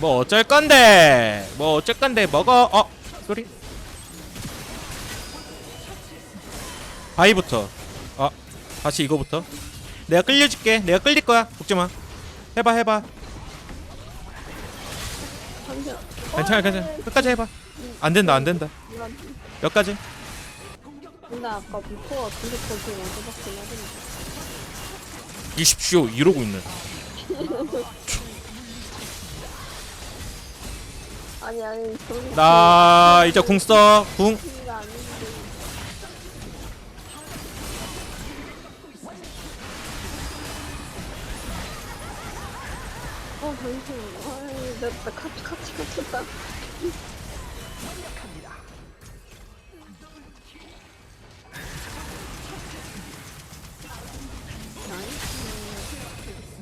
뭐 어쩔 건데? 뭐 어쩔 건데? 먹어. 어 소리. 바위부터. 어 다시 이거부터. 내가 끌려줄게. 내가 끌릴 거야. 걱정마. 해봐 해봐. 괜찮아 괜찮아. 끝까지 해봐. 안 된다 안 된다. 몇 가지. 근데 아까 비포가 근데 거기 먼저 받긴 하던데. 이십시오. 이러고 있네 아니 아니 나 이제 궁 써궁 가 아닌데. 어 잠시만. 아이 내나 같이 같이 같이 다